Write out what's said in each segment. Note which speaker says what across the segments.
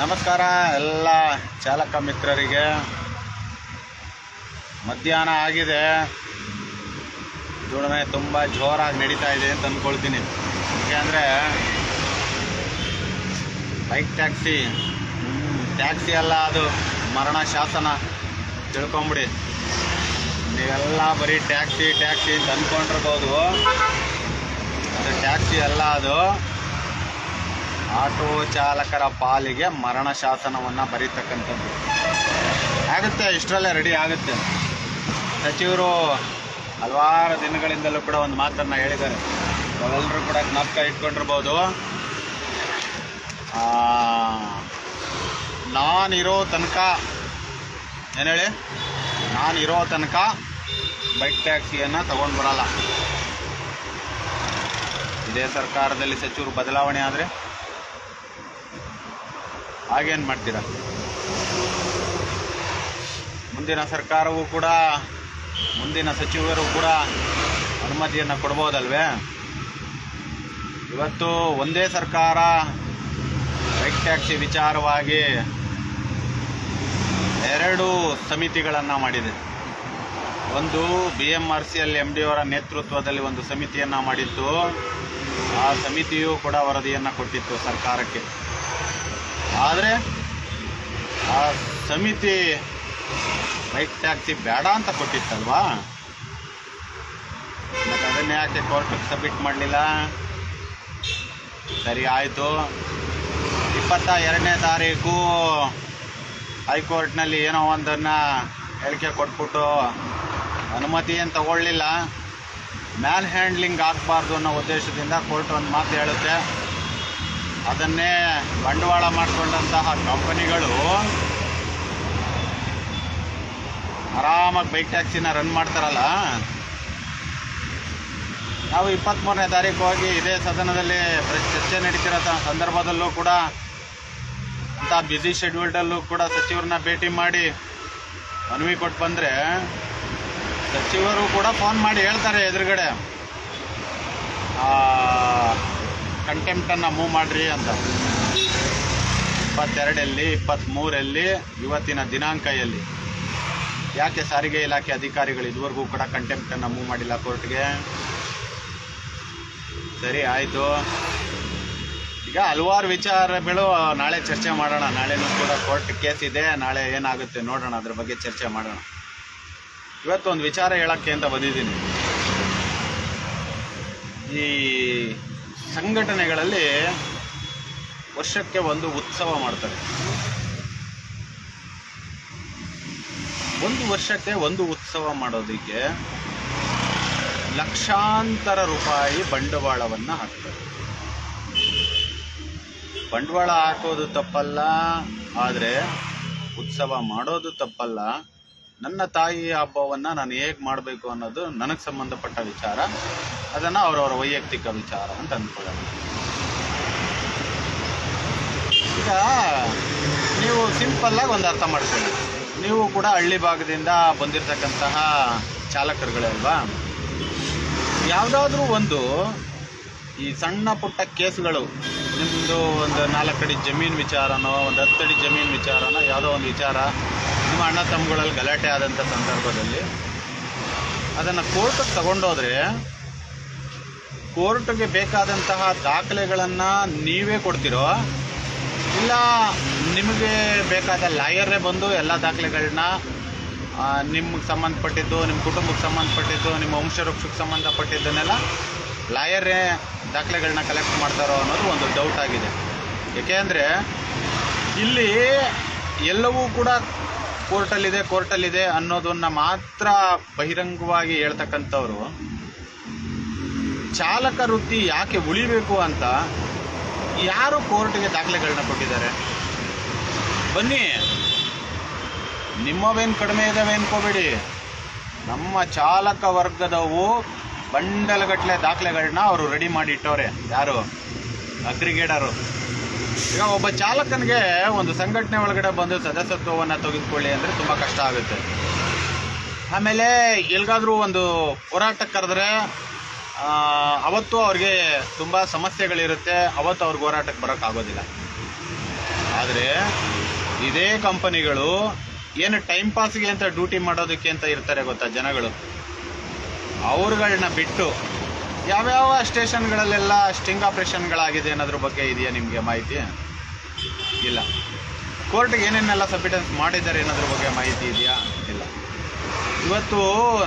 Speaker 1: ನಮಸ್ಕಾರ ಎಲ್ಲ ಚಾಲಕ ಮಿತ್ರರಿಗೆ. ಮಧ್ಯಾಹ್ನ ಆಗಿದೆ. ದುಡಿಮೆ ತುಂಬ ಜೋರಾಗಿ ನಡೀತಾ ಇದೆ ಅಂತ ಅಂದ್ಕೊಳ್ತೀನಿ ಯಾಕೆಂದರೆ ಬೈಕ್ ಟ್ಯಾಕ್ಸಿ ಟ್ಯಾಕ್ಸಿ ಅಲ್ಲ ಅದು, ಮರಣ ಶಾಸನ. ತಿಳ್ಕೊಂಬಿಡಿ. ನೀವೆಲ್ಲ ಬರೀ ಟ್ಯಾಕ್ಸಿ ಟ್ಯಾಕ್ಸಿ ಅಂತ ಅಂದ್ಕೊಂಡಿರ್ಬೋದು ಅದು ಟ್ಯಾಕ್ಸಿ ಅಲ್ಲ ಅದು. ಆಟೋ ಚಾಲಕರ ಪಾಲಿಗೆ ಮರಣ ಶಾಸನವನ್ನು ಬರೀತಕ್ಕಂಥದ್ದು. ಆಗುತ್ತೆ, ಇಷ್ಟರಲ್ಲೇ ರೆಡಿ ಆಗುತ್ತೆ. ಸಚಿವರು ಹಲವಾರು ದಿನಗಳಿಂದಲೂ ಕೂಡ ಒಂದು ಮಾತನ್ನು ಹೇಳಿದ್ದಾರೆ. ಎಲ್ಲರೂ ಕೂಡ ಜ್ಞಾಪಕ ಇಟ್ಕೊಂಡಿರ್ಬೋದು. ನಾನಿರೋ ತನಕ, ಏನು ಹೇಳಿ? ನಾನಿರೋ ತನಕ ಬೈಕ್ ಟ್ಯಾಕ್ಸಿಯನ್ನು ತಗೊಂಡು ಬರಲ್ಲ. ಇದೇ ಸರ್ಕಾರದಲ್ಲಿ ಸಚಿವರು ಬದಲಾವಣೆ ಆದರೆ ಹಾಗೇನು ಮಾಡ್ತೀರಾ? ಮುಂದಿನ ಸರ್ಕಾರವೂ ಕೂಡ, ಮುಂದಿನ ಸಚಿವರು ಕೂಡ ಅನುಮತಿಯನ್ನು ಕೊಡ್ಬೋದಲ್ವೇ? ಇವತ್ತು ಒಂದೇ ಸರ್ಕಾರ ಬೈಕ್ ಟ್ಯಾಕ್ಸಿ ವಿಚಾರವಾಗಿ ಎರಡು ಸಮಿತಿಗಳನ್ನು ಮಾಡಿದೆ. ಒಂದು B M R C L M D ಅವರ ನೇತೃತ್ವದಲ್ಲಿ ಒಂದು ಸಮಿತಿಯನ್ನು ಮಾಡಿತ್ತು. ಆ ಸಮಿತಿಯು ಕೂಡ ವರದಿಯನ್ನು ಕೊಟ್ಟಿತ್ತು ಸರ್ಕಾರಕ್ಕೆ. ಆದರೆ ಆ ಸಮಿತಿ ಬೈಕ್ ಟ್ಯಾಕ್ಸಿ ಬೇಡ ಅಂತ ಕೊಟ್ಟಿತ್ತಲ್ವಾ? ಮತ್ತು ಅದನ್ನ ಯಾಕೆ ಕೋರ್ಟಿಗೆ ಸಬ್ಮಿಟ್ ಮಾಡಲಿಲ್ಲ? ಸರಿ, ಆಯಿತು. ಇಪ್ಪತ್ತ ಎರಡನೇ ತಾರೀಕು ಹೈಕೋರ್ಟ್ನಲ್ಲಿ ಏನೋ ಒಂದನ್ನು ಹೇಳಿಕೆ ಕೊಟ್ಬಿಟ್ಟು ಅನುಮತಿ ಏನು ತಗೊಳ್ಳಿಲ್ಲ. ಮ್ಯಾನ್ ಹ್ಯಾಂಡ್ಲಿಂಗ್ ಆಗಬಾರ್ದು ಅನ್ನೋ ಉದ್ದೇಶದಿಂದ ಕೋರ್ಟ್ ಒಂದು ಮಾತು ಹೇಳುತ್ತೆ. ಅದನ್ನೇ ಬಂಡವಾಳ ಮಾಡಿಕೊಂಡಂತಹ ಕಂಪನಿಗಳು ಆರಾಮಾಗಿ ಬೈಕ್ ಟ್ಯಾಕ್ಸಿನ ರನ್ ಮಾಡ್ತಾರಲ್ಲ? ನಾವು ಇಪ್ಪತ್ತ್ಮೂರನೇ ತಾರೀಕು ಹೋಗಿ ಇದೇ ಸದನದಲ್ಲಿ ಚರ್ಚೆ ನಡೀತಿರೋ ಸಂದರ್ಭದಲ್ಲೂ ಕೂಡ ಅಂಥ ಬ್ಯುಸಿ ಶೆಡ್ಯೂಲ್ಡಲ್ಲೂ ಕೂಡ ಸಚಿವರನ್ನ ಭೇಟಿ ಮಾಡಿ ಮನವಿ ಕೊಟ್ಟು ಬಂದರೆ ಸಚಿವರು ಕೂಡ ಫೋನ್ ಮಾಡಿ ಹೇಳ್ತಾರೆ ಎದುರುಗಡೆ. ಕಂಟೆಂಪ್ಟನ್ನು ಮೂವ್ ಮಾಡಿರಿ ಅಂತ. ಇಪ್ಪತ್ತೆರಡಲ್ಲಿ ಇಪ್ಪತ್ತ್ಮೂರಲ್ಲಿ ಇವತ್ತಿನ ದಿನಾಂಕ ಎಲ್ಲಿ ಯಾಕೆ ಸಾರಿಗೆ ಇಲಾಖೆ ಅಧಿಕಾರಿಗಳು ಇದುವರೆಗೂ ಕೂಡ ಕಂಟೆಂಪ್ಟನ್ನು ಮೂವ್ ಮಾಡಿಲ್ಲ ಕೋರ್ಟ್ಗೆ? ಸರಿ, ಆಯಿತು. ಈಗ ಹಲವಾರು ವಿಚಾರಗಳು ನಾಳೆ ಚರ್ಚೆ ಮಾಡೋಣ. ನಾಳೆನೂ ಕೂಡ ಕೋರ್ಟ್ ಕೇಸ್ ಇದೆ. ನಾಳೆ ಏನಾಗುತ್ತೆ ನೋಡೋಣ, ಅದ್ರ ಬಗ್ಗೆ ಚರ್ಚೆ ಮಾಡೋಣ. ಇವತ್ತು ಒಂದು ವಿಚಾರ ಹೇಳೋಕ್ಕೆ ಅಂತ ಬಂದಿದ್ದೀನಿ. ಈ ಸಂಘಟನೆಗಳಲ್ಲಿ ವರ್ಷಕ್ಕೆ ಒಂದು ಉತ್ಸವ ಮಾಡ್ತಾರೆ. ಒಂದು ವರ್ಷಕ್ಕೆ ಒಂದು ಉತ್ಸವ ಮಾಡೋದಕ್ಕೆ ಲಕ್ಷಾಂತರ ರೂಪಾಯಿ ಬಂಡವಾಳವನ್ನು ಹಾಕ್ತಾರೆ. ಬಂಡವಾಳ ಹಾಕೋದು ತಪ್ಪಲ್ಲ, ಆದರೆ ಉತ್ಸವ ಮಾಡೋದು ತಪ್ಪಲ್ಲ. ನನ್ನ ತಾಯಿ ಹಬ್ಬವನ್ನು ನಾನು ಹೇಗೆ ಮಾಡಬೇಕು ಅನ್ನೋದು ನನಗೆ ಸಂಬಂಧಪಟ್ಟ ವಿಚಾರ, ಅದನ್ನು ಅವರವರ ವೈಯಕ್ತಿಕ ವಿಚಾರ ಅಂತ ಅಂದ್ಕೊಳ್ಳೋಣ. ಈಗ ನೀವು ಸಿಂಪಲ್ಲಾಗಿ ಒಂದು ಅರ್ಥ ಮಾಡ್ಕೊಳ್ಳಿ. ನೀವು ಕೂಡ ಹಳ್ಳಿ ಭಾಗದಿಂದ ಬಂದಿರತಕ್ಕಂತಹ ಚಾಲಕರುಗಳೇ ಅಲ್ವಾ? ಯಾವುದಾದ್ರೂ ಒಂದು ಈ ಸಣ್ಣ ಪುಟ್ಟ ಕೇಸ್ಗಳು ನಿಮ್ಮದು ಒಂದು ನಾಲ್ಕು ಅಡಿ ಜಮೀನು ವಿಚಾರನೋ, ಒಂದು ಹತ್ತು ಅಡಿ ಜಮೀನು ವಿಚಾರನೋ, ಯಾವುದೋ ಒಂದು ವಿಚಾರ ನಿಮ್ಮ ಅಣ್ಣ ತಮ್ಮಗಳಲ್ಲಿ ಗಲಾಟೆ ಆದಂಥ ಸಂದರ್ಭದಲ್ಲಿ ಅದನ್ನು ಕೋರ್ಟಿಗೆ ತಗೊಂಡೋದ್ರೆ ಕೋರ್ಟ್ಗೆ ಬೇಕಾದಂತಹ ದಾಖಲೆಗಳನ್ನು ನೀವೇ ಕೊಡ್ತಿರೋ, ಇಲ್ಲ ನಿಮಗೆ ಬೇಕಾದ ಲಾಯರೇ ಬಂದು ಎಲ್ಲ ದಾಖಲೆಗಳನ್ನ ನಿಮ್ಗೆ ಸಂಬಂಧಪಟ್ಟಿದ್ದು ನಿಮ್ಮ ಕುಟುಂಬಕ್ಕೆ ಸಂಬಂಧಪಟ್ಟಿದ್ದು, ನಿಮ್ಮ ವಂಶವೃಕ್ಷಕ್ಕೆ ಸಂಬಂಧಪಟ್ಟಿದ್ದನ್ನೆಲ್ಲ ಲಾಯರೇ ದಾಖಲೆಗಳನ್ನ ಕಲೆಕ್ಟ್ ಮಾಡ್ತಾರೋ ಅನ್ನೋದು ಒಂದು ಡೌಟ್ ಆಗಿದೆ. ಏಕೆಂದರೆ ಇಲ್ಲಿ ಎಲ್ಲವೂ ಕೂಡ ಕೋರ್ಟಲ್ಲಿದೆ ಕೋರ್ಟಲ್ಲಿದೆ ಅನ್ನೋದನ್ನ ಮಾತ್ರ ಬಹಿರಂಗವಾಗಿ ಹೇಳ್ತಕ್ಕಂಥವ್ರು, ಚಾಲಕ ವೃತ್ತಿ ಯಾಕೆ ಉಳಿಬೇಕು ಅಂತ ಯಾರು ಕೋರ್ಟ್ಗೆ ದಾಖಲೆಗಳನ್ನ ಕೊಟ್ಟಿದ್ದಾರೆ? ಬನ್ನಿ. ನಿಮ್ಮವೇನು ಕಡಿಮೆ ಇದಾವೆ ಅನ್ಕೋಬೇಡಿ. ನಮ್ಮ ಚಾಲಕ ವರ್ಗದವು ಬಂಡಲಗಟ್ಟಲೆ ದಾಖಲೆಗಳನ್ನ ಅವರು ರೆಡಿ ಮಾಡಿ ಇಟ್ಟವ್ರೆ ಯಾರು? ಅಗ್ರಿಗೇಡರು ಈಗ ಒಬ್ಬ ಚಾಲಕನಿಗೆ ಒಂದು ಸಂಘಟನೆ ಒಳಗಡೆ ಬಂದು ಸದಸ್ಯತ್ವವನ್ನು ತೆಗೆದುಕೊಳ್ಳಿ ಅಂದರೆ ತುಂಬ ಕಷ್ಟ ಆಗುತ್ತೆ. ಆಮೇಲೆ ಎಲ್ಲಿಗಾದರೂ ಒಂದು ಹೋರಾಟಕ್ಕೆ ಕರೆದ್ರೆ ಅವತ್ತು ಅವ್ರಿಗೆ ತುಂಬ ಸಮಸ್ಯೆಗಳಿರುತ್ತೆ, ಅವತ್ತು ಅವ್ರಿಗೆ ಹೋರಾಟಕ್ಕೆ ಬರೋಕ್ಕಾಗೋದಿಲ್ಲ ಆದರೆ ಇದೇ ಕಂಪನಿಗಳು ಏನು ಟೈಮ್ ಪಾಸ್ಗೆ ಅಂತ ಡ್ಯೂಟಿ ಮಾಡೋದಕ್ಕೆ ಅಂತ ಇರ್ತಾರೆ ಗೊತ್ತಾ ಜನಗಳು. ಅವ್ರುಗಳನ್ನ ಬಿಟ್ಟು ಯಾವ್ಯಾವ ಸ್ಟೇಷನ್ಗಳಲ್ಲೆಲ್ಲ ಸ್ಟಿಂಗ್ ಆಪ್ರೇಷನ್ಗಳಾಗಿದೆ ಅನ್ನೋದ್ರ ಬಗ್ಗೆ ಇದೆಯಾ ನಿಮಗೆ ಮಾಹಿತಿ? ಇಲ್ಲ. ಕೋರ್ಟ್ಗೆ ಏನೇನೆಲ್ಲ ಸಬ್ಮಿಟೆನ್ಸ್ ಮಾಡಿದ್ದಾರೆ ಅನ್ನೋದ್ರ ಬಗ್ಗೆ ಮಾಹಿತಿ ಇದೆಯಾ? ಇಲ್ಲ. ಇವತ್ತು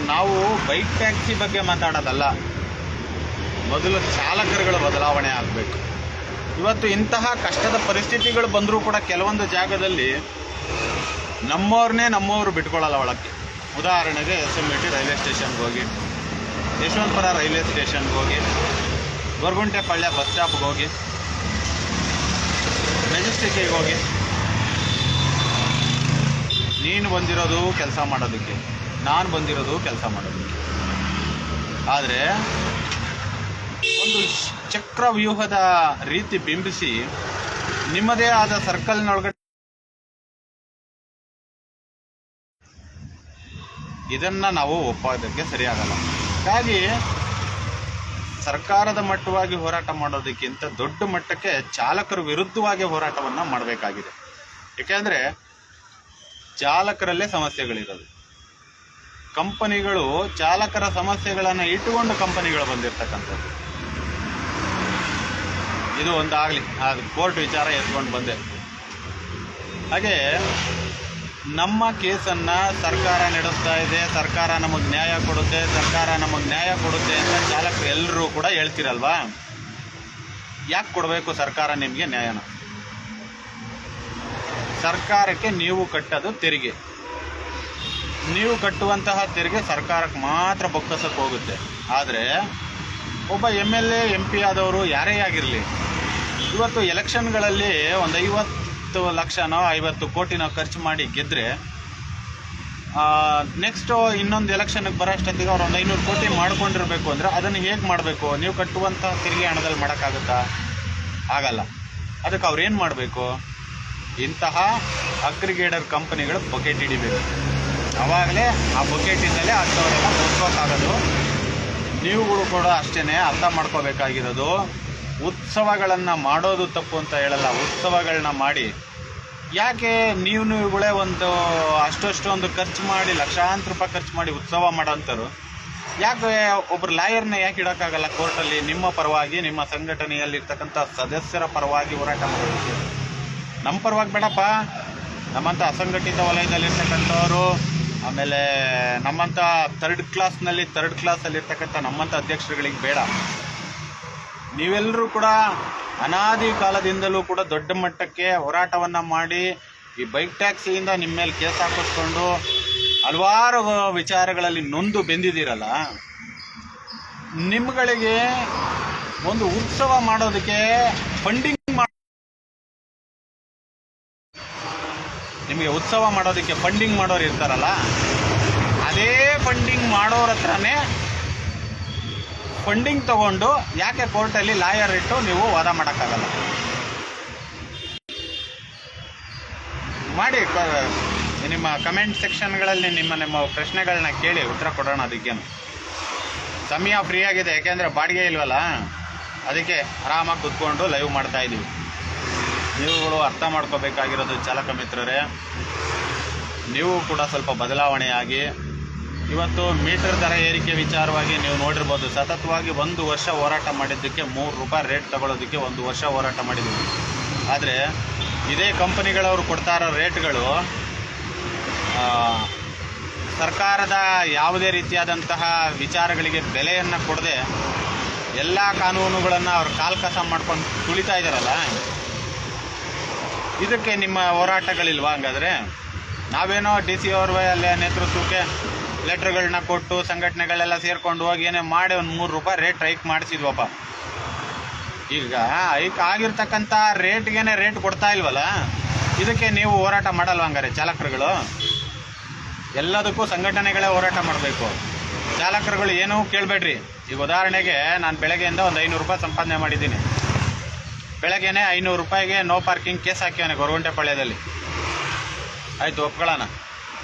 Speaker 1: ನಾವು ಬೈಕ್ ಟ್ಯಾಕ್ಸಿ ಬಗ್ಗೆ ಮಾತಾಡೋದಲ್ಲ. ಮೊದಲು ಚಾಲಕರುಗಳ ಬದಲಾವಣೆ ಆಗಬೇಕು. ಇವತ್ತು ಇಂತಹ ಕಷ್ಟದ ಪರಿಸ್ಥಿತಿಗಳು ಬಂದರೂ ಕೂಡ ಕೆಲವೊಂದು ಜಾಗದಲ್ಲಿ ನಮ್ಮವ್ರನ್ನೇ ನಮ್ಮವರು ಬಿಟ್ಕೊಳ್ಳಲ್ಲ ಒಳಕ್ಕೆ. ಉದಾಹರಣೆಗೆ ಎಸ್ ಎಂ ಟಿ ರೈಲ್ವೆ ಸ್ಟೇಷನ್ಗೆ ಹೋಗಿ ಯಶವಂತಪುರ ರೈಲ್ವೆ ಸ್ಟೇಷನ್ಗೆ ಹೋಗಿ ಗೊರಗುಂಟೆಪಾಳ್ಯ ಬಸ್ ಸ್ಟಾಪ್ಗೆ ಹೋಗಿ, ಮೆಜೆಸ್ಟಿಕ್ಕಿಗೆ ಹೋಗಿ, ನೀನು ಬಂದಿರೋದು ಕೆಲಸ ಮಾಡೋದಕ್ಕೆ, ನಾನು ಬಂದಿರೋದು ಕೆಲಸ ಮಾಡೋದಕ್ಕೆ. ಆದರೆ, ಒಂದು ಚಕ್ರ ಚಕ್ರವ್ಯೂಹದ ರೀತಿ ಬಿಂಬಿಸಿ, ನಿಮ್ಮದೇ ಆದ ಸರ್ಕಲ್ನೊಳಗಡೆ ಇದನ್ನು ನಾವು ಒಪ್ಪೋದಕ್ಕೆ ಸರಿಯಾಗಲ್ಲ. ಹಾಗಾಗಿ ಸರ್ಕಾರದ ಮಟ್ಟವಾಗಿ ಹೋರಾಟ ಮಾಡೋದಕ್ಕಿಂತ ದೊಡ್ಡ ಮಟ್ಟಕ್ಕೆ ಚಾಲಕರ ವಿರುದ್ಧವಾಗಿ ಹೋರಾಟವನ್ನು ಮಾಡಬೇಕಾಗಿದೆ. ಏಕೆಂದರೆ ಚಾಲಕರಲ್ಲೇ ಸಮಸ್ಯೆಗಳಿರೋದು. ಕಂಪನಿಗಳು ಚಾಲಕರ ಸಮಸ್ಯೆಗಳನ್ನು ಇಟ್ಟುಕೊಂಡು ಕಂಪನಿಗಳು ಬಂದಿರತಕ್ಕಂಥದ್ದು. ಇದು ಒಂದಾಗಲಿ ಅದು ಕೋರ್ಟ್ ವಿಚಾರ ಎತ್ಕೊಂಡು ಬಂದೆ. ಹಾಗೆ ನಮ್ಮ ಕೇಸನ್ನು ಸರ್ಕಾರ ನಡೆಸ್ತಾ ಇದೆ, ಸರ್ಕಾರ ನಮಗೆ ನ್ಯಾಯ ಕೊಡುತ್ತೆ, ಸರ್ಕಾರ ನಮಗೆ ನ್ಯಾಯ ಕೊಡುತ್ತೆ ಅಂತ ಚಾಲಕರು ಎಲ್ಲರೂ ಕೂಡ ಹೇಳ್ತಿರಲ್ವಾ? ಯಾಕೆ ಕೊಡಬೇಕು ಸರ್ಕಾರ ನಿಮಗೆ ನ್ಯಾಯನ? ಸರ್ಕಾರಕ್ಕೆ ನೀವು ಕಟ್ಟೋದು ತೆರಿಗೆ. ನೀವು ಕಟ್ಟುವಂತಹ ತೆರಿಗೆ ಸರ್ಕಾರಕ್ಕೆ ಮಾತ್ರ ಬೊಕ್ಕಸಕ್ಕೆ ಹೋಗುತ್ತೆ. ಆದರೆ ಒಬ್ಬ M L A, M P ಆದವರು ಯಾರೇ ಆಗಿರಲಿ, ಇವತ್ತು ಎಲೆಕ್ಷನ್ಗಳಲ್ಲಿ ಒಂದು ಐವತ್ತು ಲಕ್ಷನೋ ಐವತ್ತು ಕೋಟಿನೋ ಖರ್ಚು ಮಾಡಿ ಗೆದ್ದರೆ ನೆಕ್ಸ್ಟು ಇನ್ನೊಂದು ಎಲೆಕ್ಷನ್ಗೆ ಬರೋಷ್ಟೊತ್ತಿಗೆ ಅವ್ರು ಒಂದು ಐನೂರು ಕೋಟಿ ಮಾಡ್ಕೊಂಡಿರಬೇಕು ಅಂದರೆ ಅದನ್ನು ಹೇಗೆ ಮಾಡಬೇಕು? ನೀವು ಕಟ್ಟುವಂಥ ತೆರಿಗೆ ಹಣದಲ್ಲಿ ಮಾಡೋಕ್ಕಾಗುತ್ತಾ? ಆಗಲ್ಲ. ಅದಕ್ಕೆ ಅವ್ರು ಏನು ಮಾಡಬೇಕು? ಇಂತಹ ಅಗ್ರಿಗೇಟರ್ ಕಂಪನಿಗಳು ಬೊಕೆಟ್ ಹಿಡಿಬೇಕು. ಆವಾಗಲೇ ಆ ಬಕೆಟಿಂದಲೇ ಅಂಥವರೆಲ್ಲ ಬದುಕೋಕ್ಕಾಗೋದು ನೀವುಗಳು ಕೂಡ ಅಷ್ಟೇ ಅರ್ಥ ಮಾಡ್ಕೋಬೇಕಾಗಿರೋದು. ಉತ್ಸವಗಳನ್ನು ಮಾಡೋದು ತಪ್ಪು ಅಂತ ಹೇಳಲ್ಲ ಉತ್ಸವಗಳನ್ನ ಮಾಡಿ. ಯಾಕೆ ನೀವು ನೀವುಗಳೇ ಒಂದು ಅಷ್ಟೊಷ್ಟೊಂದು ಖರ್ಚು ಮಾಡಿ, ಲಕ್ಷಾಂತರ ರೂಪಾಯಿ ಖರ್ಚು ಮಾಡಿ ಉತ್ಸವ ಮಾಡೋಂಥವ್ರು ಯಾಕೆ ಒಬ್ರು ಲಾಯರ್ನ ಯಾಕೆ ಇಡೋಕ್ಕಾಗಲ್ಲ ಕೋರ್ಟಲ್ಲಿ? ನಿಮ್ಮ ಪರವಾಗಿ, ನಿಮ್ಮ ಸಂಘಟನೆಯಲ್ಲಿರ್ತಕ್ಕಂಥ ಸದಸ್ಯರ ಪರವಾಗಿ ಹೋರಾಟ ಮಾಡಬೇಕು ನಮ್ಮ ಪರವಾಗಿ ಬೇಡಪ್ಪ. ನಮ್ಮಂಥ ಅಸಂಘಟಿತ ವಲಯದಲ್ಲಿರ್ತಕ್ಕಂಥವ್ರು, ಆಮೇಲೆ ನಮ್ಮಂಥ ಥರ್ಡ್ ಕ್ಲಾಸ್ನಲ್ಲಿ ಥರ್ಡ್ ಕ್ಲಾಸಲ್ಲಿರ್ತಕ್ಕಂಥ ನಮ್ಮಂಥ ಅಧ್ಯಕ್ಷರುಗಳಿಗೆ ಬೇಡ. ನೀವೆಲ್ಲರೂ ಕೂಡ ಅನಾದಿ ಕಾಲದಿಂದಲೂ ಕೂಡ ದೊಡ್ಡ ಮಟ್ಟಕ್ಕೆ ಹೋರಾಟವನ್ನು ಮಾಡಿ ಈ ಬೈಕ್ ಟ್ಯಾಕ್ಸಿಯಿಂದ ನಿಮ್ಮ ಮೇಲೆ ಕೇಸ್ ಹಾಕಿಸ್ಕೊಂಡು ಹಲವಾರು ವಿಚಾರಗಳಲ್ಲಿ ನೊಂದು ಬೆಂದಿದ್ದೀರಲ್ಲ, ನಿಮ್ಗಳಿಗೆ ಒಂದು ಉತ್ಸವ ಮಾಡೋದಕ್ಕೆ ಫಂಡಿಂಗ್ ನಿಮಗೆ ಉತ್ಸವ ಮಾಡೋದಕ್ಕೆ ಫಂಡಿಂಗ್ ಮಾಡೋರು ಇರ್ತಾರಲ್ಲ, ಅದೇ ಫಂಡಿಂಗ್ ಮಾಡೋರ ಹತ್ರನೇ ಫಂಡಿಂಗ್ ತಗೊಂಡು ಯಾಕೆ ಕೋರ್ಟಲ್ಲಿ ಲಾಯರ್ ಇಟ್ಟು ನೀವು ವಾದ ಮಾಡೋಕ್ಕಾಗಲ್ಲ? ಮಾಡಿ ನಿಮ್ಮ ಕಮೆಂಟ್ ಸೆಕ್ಷನ್ಗಳಲ್ಲಿ ನಿಮ್ಮ ನಿಮ್ಮ ಪ್ರಶ್ನೆಗಳನ್ನ ಕೇಳಿ ಉತ್ತರ ಕೊಡೋಣ ಅದಕ್ಕೇನು. ಸಮಯ ಫ್ರೀ ಆಗಿದೆ ಯಾಕೆಂದರೆ ಬಾಡಿಗೆ ಇಲ್ವಲ್ಲ? ಅದಕ್ಕೆ ಆರಾಮಾಗಿ ಕುತ್ಕೊಂಡು ಲೈವ್ ಮಾಡ್ತಾ ಇದ್ದೀವಿ ನೀವುಗಳು ಅರ್ಥ ಮಾಡ್ಕೋಬೇಕಾಗಿರೋದು ಚಾಲಕ ಮಿತ್ರರೇ, ನೀವು ಕೂಡ ಸ್ವಲ್ಪ ಬದಲಾವಣೆಯಾಗಿ ಇವತ್ತು ಮೀಟರ್ ದರ ಏರಿಕೆ ವಿಚಾರವಾಗಿ ನೀವು ನೋಡಿರ್ಬೋದು. ಸತತವಾಗಿ ಒಂದು ವರ್ಷ ಹೋರಾಟ ಮಾಡಿದ್ದಕ್ಕೆ ಮೂರು ರೂಪಾಯಿ ರೇಟ್ ತಗೊಳ್ಳೋದಕ್ಕೆ ಒಂದು ವರ್ಷ ಹೋರಾಟ ಮಾಡಿದ್ದೀವಿ. ಆದರೆ ಇದೇ ಕಂಪನಿಗಳವರು ಕೊಡ್ತಾ ಇರೋ ರೇಟ್ಗಳು ಸರ್ಕಾರದ ಯಾವುದೇ ರೀತಿಯಾದಂತಹ ವಿಚಾರಗಳಿಗೆ ಬೆಲೆಯನ್ನು ಕೊಡದೆ ಎಲ್ಲ ಕಾನೂನುಗಳನ್ನು ಅವರು ಕಾಲ್ಕಸ ಮಾಡ್ಕೊಂಡು ತುಳಿತಾ ಇದ್ದಾರಲ್ಲ ಇದಕ್ಕೆ ನಿಮ್ಮ ಹೋರಾಟಗಳಿಲ್ವಾ ಹಂಗಾದರೆ? ನಾವೇನೋ ಡಿ ಸಿ ಅವ್ರ ಅಲ್ಲೇ ನೇತೃತ್ವಕ್ಕೆ ಲೆಟ್ರ್ಗಳನ್ನ ಕೊಟ್ಟು ಸಂಘಟನೆಗಳೆಲ್ಲ ಸೇರ್ಕೊಂಡು ಹೋಗಿ ಏನೇ ಮಾಡಿ ಒಂದು ಮೂರು ರೂಪಾಯಿ ರೇಟ್ ಹೈಕ್ ಮಾಡಿಸಿದ್ವಪ್ಪ. ಈಗ ಹೈಕ್ ಆಗಿರ್ತಕ್ಕಂಥ ರೇಟ್ಗೇನೆ ರೇಟ್ ಕೊಡ್ತಾ ಇಲ್ವಲ್ಲ, ಇದಕ್ಕೆ ನೀವು ಹೋರಾಟ ಮಾಡಲ್ವ ಹಂಗಾರೆ ಚಾಲಕರುಗಳು? ಎಲ್ಲದಕ್ಕೂ ಸಂಘಟನೆಗಳೇ ಹೋರಾಟ ಮಾಡಬೇಕು. ಚಾಲಕರುಗಳು ಏನೂ ಕೇಳಬೇಡ್ರಿ. ಈಗ ಉದಾಹರಣೆಗೆ ನಾನು ಬೆಳಗ್ಗೆಯಿಂದ ಒಂದು ಐನೂರು ರೂಪಾಯಿ ಸಂಪಾದನೆ ಮಾಡಿದ್ದೀನಿ. ಬೆಳಗ್ಗೆನೆ ಐನೂರು ರೂಪಾಯಿಗೆ ನೋ ಪಾರ್ಕಿಂಗ್ ಕೇಸ್ ಹಾಕಿವನೆ ಗೊರಗುಂಟೆಪಾಳ್ಯದಲ್ಲಿ ಆಯಿತು, ಒಪ್ಕೊಳ್ಳೋಣ.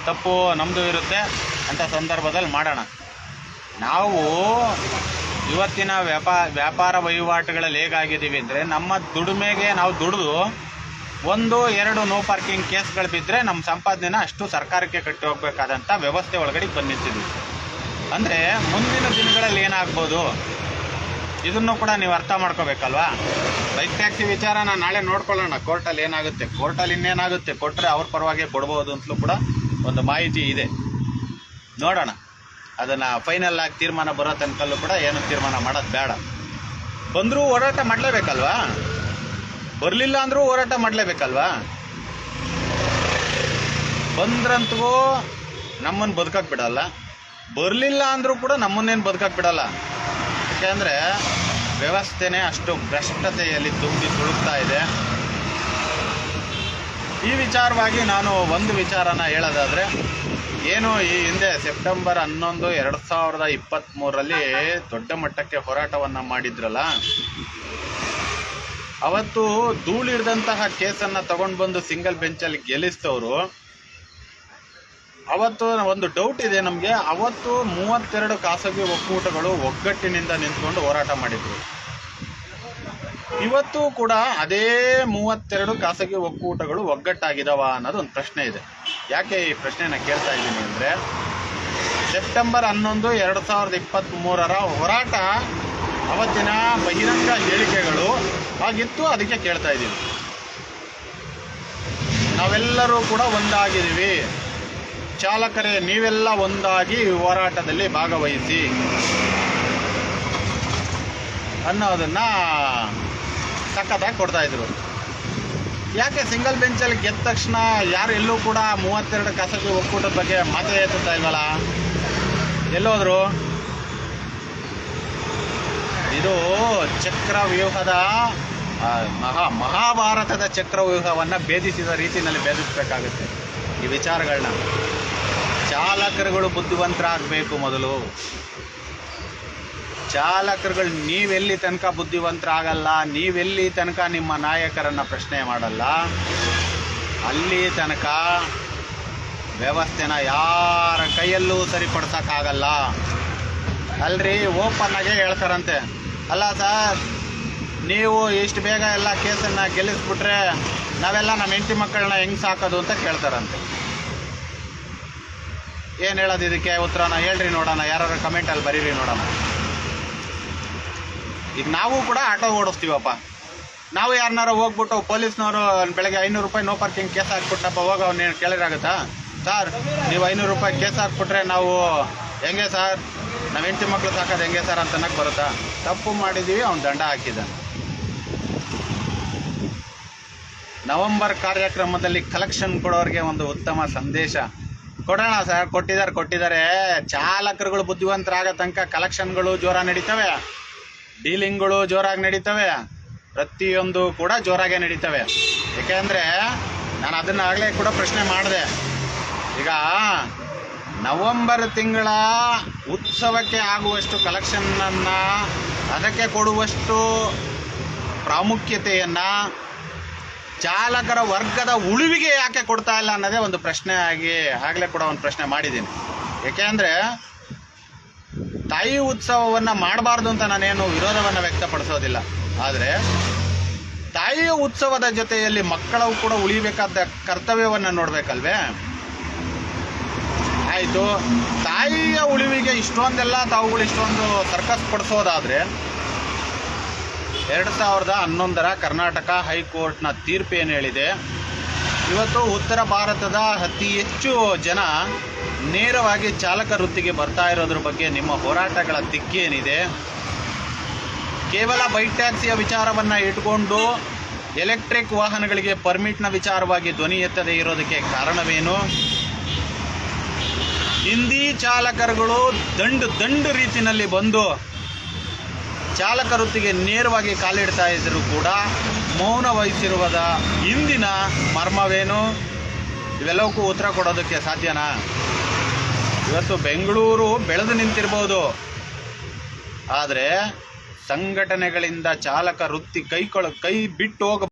Speaker 1: ತಪ್ಪು ನಮ್ಮದು ಇರುತ್ತೆ. ಅಂಥ ಸಂದರ್ಭದಲ್ಲಿ ಮಾಡೋಣ. ನಾವು ಇವತ್ತಿನ ವ್ಯಾಪಾರ ವ್ಯಾಪಾರ ವಹಿವಾಟುಗಳಲ್ಲಿ ಹೇಗಾಗಿದ್ದೀವಿ ಅಂದರೆ ನಮ್ಮ ದುಡಿಮೆಗೆ ನಾವು ದುಡಿದು ಒಂದು, ಎರಡು ನೋ ಪಾರ್ಕಿಂಗ್ ಕೇಸ್ಗಳು ಬಿದ್ದರೆ ನಮ್ಮ ಸಂಪಾದನೆನ ಅಷ್ಟು ಸರ್ಕಾರಕ್ಕೆ ಕಟ್ಟಿ ಹೋಗಬೇಕಾದಂಥ ವ್ಯವಸ್ಥೆ ಒಳಗಡೆ ಬಂದಿರ್ತೀವಿ ಅಂದರೆ ಮುಂದಿನ ದಿನಗಳಲ್ಲಿ ಏನಾಗ್ಬೋದು? ಇದನ್ನು ಕೂಡ ನೀವು ಅರ್ಥ ಮಾಡ್ಕೋಬೇಕಲ್ವಾ? ಬೈಕ್ ಟ್ಯಾಕ್ಸಿ ನಾನು ನಾಳೆ ನೋಡ್ಕೊಳ್ಳೋಣ. ಕೋರ್ಟಲ್ಲಿ ಏನಾಗುತ್ತೆ? ಕೋರ್ಟಲ್ಲಿ ಇನ್ನೇನಾಗುತ್ತೆ? ಕೊಟ್ಟರೆ ಅವ್ರ ಪರವಾಗಿ ಕೊಡ್ಬೋದು ಅಂತಲೂ ಕೂಡ ಒಂದು ಮಾಹಿತಿ ಇದೆ. ನೋಡೋಣ. ಅದನ್ನು ಫೈನಲ್ ಆಗಿ ತೀರ್ಮಾನ ಬರೋ ತನಕಲ್ಲೂ ಕೂಡ ಏನು ತೀರ್ಮಾನ ಮಾಡೋದು ಬೇಡ. ಬಂದರೂ ಹೋರಾಟ ಮಾಡಲೇಬೇಕಲ್ವಾ? ಬರಲಿಲ್ಲ ಅಂದರೂ ಹೋರಾಟ ಮಾಡಲೇಬೇಕಲ್ವಾ? ಬಂದ್ರಂತೂ ನಮ್ಮನ್ನು ಬದುಕಕ್ಕೆ ಬಿಡಲ್ಲ. ಬರಲಿಲ್ಲ ಅಂದರೂ ಕೂಡ ನಮ್ಮನ್ನೇನು ಬದುಕಕ್ಕೆ ಬಿಡಲ್ಲ. ಯಾಕೆಂದರೆ ವ್ಯವಸ್ಥೆನೇ ಅಷ್ಟು ಭ್ರಷ್ಟತೆಯಲ್ಲಿ ತುಂಬಿ ತುಳುಕ್ತಾ ಇದೆ. ಈ ವಿಚಾರವಾಗಿ ನಾನು ಒಂದು ವಿಚಾರನ ಹೇಳೋದಾದರೆ ಏನು ಈ ಹಿಂದೆ ಸೆಪ್ಟೆಂಬರ್ ಹನ್ನೊಂದು ಎರಡು ಸಾವಿರದ ಇಪ್ಪತ್ತ್ಮೂರರಲ್ಲಿ ದೊಡ್ಡ ಮಟ್ಟಕ್ಕೆ ಹೋರಾಟವನ್ನು ಮಾಡಿದ್ರಲ್ಲ? ಅವತ್ತು ಧೂಳಿಡ್ದಂತಹ ಕೇಸನ್ನು ತಗೊಂಡು ಬಂದು ಸಿಂಗಲ್ ಬೆಂಚಲ್ಲಿ ಗೆಲ್ಲಿಸ್ತವರು ಅವತ್ತು ಒಂದು ಡೌಟ್ ಇದೆ ನಮಗೆ. ಅವತ್ತು ಮೂವತ್ತೆರಡು ಖಾಸಗಿ ಒಕ್ಕೂಟಗಳು ಒಗ್ಗಟ್ಟಿನಿಂದ ನಿಂತ್ಕೊಂಡು ಹೋರಾಟ ಮಾಡಿದ್ರು. ಇವತ್ತು ಕೂಡ ಅದೇ ಮೂವತ್ತೆರಡು ಖಾಸಗಿ ಒಕ್ಕೂಟಗಳು ಒಗ್ಗಟ್ಟಾಗಿದಾವ ಅನ್ನೋದು ಒಂದು ಪ್ರಶ್ನೆ ಇದೆ. ಯಾಕೆ ಈ ಪ್ರಶ್ನೆನ ಕೇಳ್ತಾ ಇದ್ದೀನಿ ಅಂದರೆ, ಸೆಪ್ಟೆಂಬರ್ ಹನ್ನೊಂದು ಎರಡು ಸಾವಿರದ ಇಪ್ಪತ್ತ್ ಮೂರರ ಹೋರಾಟ ಅವತ್ತಿನ ಬಹಿರಂಗ ಹೇಳಿಕೆಗಳು ಆಗಿತ್ತು ಅದಕ್ಕೆ ಕೇಳ್ತಾ ಇದ್ದೀವಿ ನಾವೆಲ್ಲರೂ ಕೂಡ ಒಂದಾಗಿದ್ದೀವಿ. ಚಾಲಕರೇ, ನೀವೆಲ್ಲ ಒಂದಾಗಿ ಹೋರಾಟದಲ್ಲಿ ಭಾಗವಹಿಸಿ ಅನ್ನೋದನ್ನ ಸಖತ್ತಾಗಿ ಕೊಡ್ತಾ ಇದ್ರು. ಯಾಕೆ ಸಿಂಗಲ್ ಬೆಂಚಲ್ಲಿ ಗೆದ್ದ ತಕ್ಷಣ ಯಾರು ಎಲ್ಲೂ ಕೂಡ ಮೂವತ್ತೆರಡು ಖಾಸಗಿ ಒಕ್ಕೂಟದ ಬಗ್ಗೆ ಮಾತೇ ಎತ್ತುತ್ತಾ ಇಲ್ವಲ್ಲ? ಎಲ್ಲೋದ್ರು? ಇದು ಚಕ್ರವ್ಯೂಹದ ಮಹಾ, ಮಹಾಭಾರತದ ಚಕ್ರವ್ಯೂಹವನ್ನು ಭೇದಿಸಿದ ರೀತಿಯಲ್ಲಿ ಭೇದಿಸಬೇಕಾಗುತ್ತೆ ಈ ವಿಚಾರಗಳನ್ನ ಚಾಲಕರುಗಳು ಬುದ್ಧಿವಂತರಾಗಬೇಕು ಮೊದಲು. ಚಾಲಕರುಗಳು ನೀವೆಲ್ಲಿ ತನಕ ಬುದ್ಧಿವಂತರಾಗಲ್ಲ, ನೀವೆಲ್ಲಿ ತನಕ ನಿಮ್ಮ ನಾಯಕರನ್ನು ಪ್ರಶ್ನೆ ಮಾಡಲ್ಲ, ಅಲ್ಲಿ ತನಕ ವ್ಯವಸ್ಥೆನ ಯಾರ ಕೈಯಲ್ಲೂ ಸರಿಪಡಿಸೋಕ್ಕಾಗಲ್ಲ. ಅಲ್ರಿ, ಓಪನ್ ಆಗೇ ಹೇಳ್ತಾರಂತೆ. ಅಲ್ಲ ಸರ್, ನೀವು ಇಷ್ಟು ಬೇಗ ಎಲ್ಲ ಕೇಸನ್ನು ಗೆಲ್ಲಿಸ್ಬಿಟ್ರೆ ನಾವೆಲ್ಲ ನಮ್ಮ ಹೆಂಡತಿ ಮಕ್ಕಳನ್ನ ಹೆಂಗೆ ಸಾಕೋದು ಅಂತ ಕೇಳ್ತಾರಂತೆ. ಏನು ಹೇಳೋದು ಇದಕ್ಕೆ ಉತ್ತರನ? ಹೇಳ್ರಿ ನೋಡೋಣ ಯಾರು ಕಮೆಂಟಲ್ಲಿ ಬರೀರಿ ನೋಡೋಣ. ಈಗ ನಾವು ಕೂಡ ಆಟೋ ಓಡಿಸ್ತೀವಪ್ಪ. ನಾವು ಯಾರನ್ನಾರು ಹೋಗ್ಬಿಟ್ಟು ಪೊಲೀಸ್ನವರು ಬೆಳಗ್ಗೆ ಐನೂರು ರೂಪಾಯಿ ನೋ ಪಾರ್ಕಿಂಗ್ ಕೇಸ್ ಹಾಕ್ಬಿಟ್ಟಪ್ಪ ಹೋಗ ಅವ್ನೇನು ಕೇಳಿರಾಗುತ್ತಾ ಸರ್, ನೀವು ಐನೂರು ರೂಪಾಯಿ ಕೇಸ್ ಹಾಕ್ಬಿಟ್ರೆ ನಾವು ಹೆಂಗೆ ಸರ್? ನಮ್ಮ ಹೆಂಡತಿ ಮಕ್ಕಳು ಸಾಕೋದು ಹೆಂಗೆ ಸರ್ ಅಂತ ಬರುತ್ತಾ? ತಪ್ಪು ಮಾಡಿದ್ದೀವಿ ಅವ್ನು ದಂಡ ಹಾಕಿದ ನವೆಂಬರ್ ಕಾರ್ಯಕ್ರಮದಲ್ಲಿ ಕಲೆಕ್ಷನ್ ಕೊಡೋರಿಗೆ ಒಂದು ಉತ್ತಮ ಸಂದೇಶ. ಕೊಡೋಣ ಸರ್, ಕೊಟ್ಟಿದ್ದಾರೆ ಕೊಟ್ಟಿದ್ದಾರೆ. ಚಾಲಕರುಗಳು ಬುದ್ಧಿವಂತರಾಗ ತನಕ ಕಲೆಕ್ಷನ್ಗಳು ಜೋರ ನಡೀತವೆ. ಡೀಲಿಂಗ್ಗಳು ಜೋರಾಗಿ ನಡೀತವೆ. ಪ್ರತಿಯೊಂದು ಕೂಡ ಜೋರಾಗೇ ನಡೀತವೆ. ಏಕೆಂದರೆ ನಾನು ಅದನ್ನ ಆಗಲೇ ಕೂಡ ಪ್ರಶ್ನೆ ಮಾಡಿದೆ. ಈಗ ನವೆಂಬರ್ ತಿಂಗಳ ಉತ್ಸವಕ್ಕೆ ಆಗುವಷ್ಟು ಕಲೆಕ್ಷನ್ನನ್ನು ಅದಕ್ಕೆ ಕೊಡುವಷ್ಟು ಪ್ರಾಮುಖ್ಯತೆಯನ್ನು ಚಾಲಕರ ವರ್ಗದ ಉಳಿವಿಗೆ ಯಾಕೆ ಕೊಡ್ತಾ ಇಲ್ಲ ಅನ್ನೋದೇ ಒಂದು ಪ್ರಶ್ನೆ ಆಗಿ, ಆಗಲೇ ಕೂಡ ಒಂದು ಪ್ರಶ್ನೆ ಮಾಡಿದ್ದೀನಿ. ಏಕೆಂದರೆ ತಾಯಿ ಉತ್ಸವವನ್ನು ಮಾಡಬಾರ್ದು ಅಂತ ನಾನೇನು ವಿರೋಧವನ್ನು ವ್ಯಕ್ತಪಡಿಸೋದಿಲ್ಲ. ಆದರೆ ತಾಯಿಯ ಉತ್ಸವದ ಜೊತೆಯಲ್ಲಿ ಮಕ್ಕಳು ಕೂಡ ಉಳಿಬೇಕಾದ ಕರ್ತವ್ಯವನ್ನು ನೋಡಬೇಕಲ್ವೇ? ಆಯಿತು. ತಾಯಿಯ ಉಳಿವಿಗೆ ಇಷ್ಟೊಂದೆಲ್ಲ ತಾವುಗಳು ಇಷ್ಟೊಂದು ಸರ್ಕಸ್ ಪಡಿಸೋದಾದರೆ, ಎರಡು ಸಾವಿರದ ಹನ್ನೊಂದರ ಕರ್ನಾಟಕ ಹೈಕೋರ್ಟ್ನ ತೀರ್ಪು ಏನು ಹೇಳಿದೆ. ಇವತ್ತು ಉತ್ತರ ಭಾರತದ ಅತಿ ಹೆಚ್ಚು ಜನ ನೇರವಾಗಿ ಚಾಲಕ ವೃತ್ತಿಗೆ ಬರ್ತಾ ಇರೋದ್ರ ಬಗ್ಗೆ ನಿಮ್ಮ ಹೋರಾಟಗಳ ದಿಕ್ಕೇನಿದೆ ಕೇವಲ ಬೈಕ್ ಟ್ಯಾಕ್ಸಿಯ ವಿಚಾರವನ್ನು ಇಟ್ಕೊಂಡು ಎಲೆಕ್ಟ್ರಿಕ್ ವಾಹನಗಳಿಗೆ ಪರ್ಮಿಟ್ನ ವಿಚಾರವಾಗಿ ಧ್ವನಿ ಎತ್ತದೆ ಇರೋದಕ್ಕೆ ಕಾರಣವೇನು? ಹಿಂದಿ ಚಾಲಕರುಗಳು ದಂಡು ದಂಡು ರೀತಿಯಲ್ಲಿ ಬಂದು ಚಾಲಕ ವೃತ್ತಿಗೆ ನೇರವಾಗಿ ಕಾಲಿಡ್ತಾ ಇದ್ದರೂ ಕೂಡ ಮೌನ ವಹಿಸಿರುವುದ ಹಿಂದಿನ ಮರ್ಮವೇನು? ಇವೆಲ್ಲವಕ್ಕೂ ಉತ್ತರ ಕೊಡೋದಕ್ಕೆ ಸಾಧ್ಯನಾ? ಇವತ್ತು ಬೆಂಗಳೂರು ಬೆಳೆದು ನಿಂತಿರ್ಬೋದು. ಆದರೆ ಸಂಘಟನೆಗಳಿಂದ ಚಾಲಕ ವೃತ್ತಿ ಕೈಕೊಳ ಕೈ ಬಿಟ್ಟು ಹೋಗ